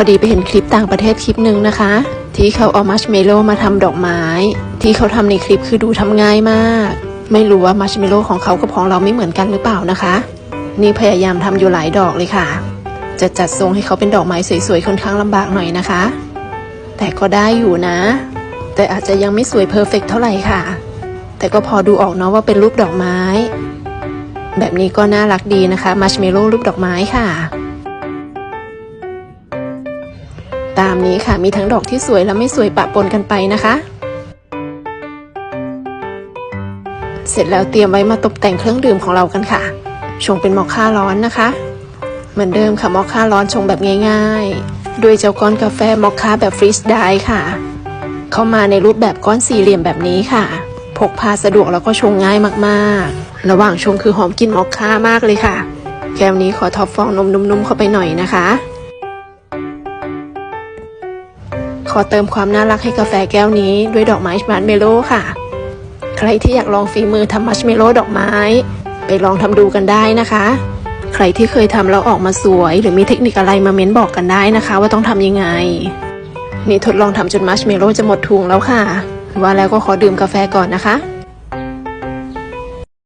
อดีไปเห็นคลิปต่างประเทศคลิปหนึ่งนะคะ ที่เขาเอามัชเมลโล่มาทำดอกไม้ ที่เขาทำในคลิปคือดูทำง่ายมาก ไม่รู้ว่ามัชเมลโล่ของเขากับของเราไม่เหมือนกันหรือเปล่านะคะ นี่พยายามทำอยู่หลายดอกเลยค่ะ จะจัดทรงให้เขาเป็นดอกไม้สวยๆค่อนข้างลำบากหน่อยนะคะ แต่ก็ได้อยู่นะ แต่อาจจะยังไม่สวยเพอร์เฟกเท่าไหร่ค่ะ แต่ก็พอดูออกเนาะว่าเป็นรูปดอกไม้ แบบนี้ก็น่ารักดีนะคะมัชเมลโล่รูปดอกไม้ค่ะ ตามนี้ค่ะ มีทั้งดอกที่สวยและไม่สวยปะปนกันไปนะคะ เสร็จแล้วเตรียมไว้มาตกแต่งเครื่องดื่มของเรากันค่ะ ชงเป็นมอคค่าร้อนนะคะ เหมือนเดิมค่ะมอคค่าร้อนชงแบบง่าย ๆ ด้วยเจ้าก้อนกาแฟมอคค่าแบบฟรีสไดค่ะ เข้ามาในรูปแบบก้อนสี่เหลี่ยมแบบนี้ค่ะ พกพาสะดวกแล้วก็ชงง่ายมากๆ ระหว่างชงคือหอมกลิ่นมอคค่ามากเลยค่ะ แก้วนี้ขอท็อปฟองนมนุ่มๆเข้าไปหน่อยนะคะ ขอเติมความน่ารักให้กาแฟแก้วนี้ด้วยดอกไม้มัชเมลโล่ค่ะ ใครที่อยากลองฝีมือทำมัชเมลโล่ดอกไม้ ไปลองทำดูกันได้นะคะ ใครที่เคยทำแล้วออกมาสวย หรือมีเทคนิคอะไรมาเม้นบอกกันได้นะคะ ว่าต้องทำยังไง นี่ทดลองทำจนมัชเมลโล่จะหมดถุงแล้วค่ะ ว่าแล้วก็ขอดื่มกาแฟก่อนนะคะ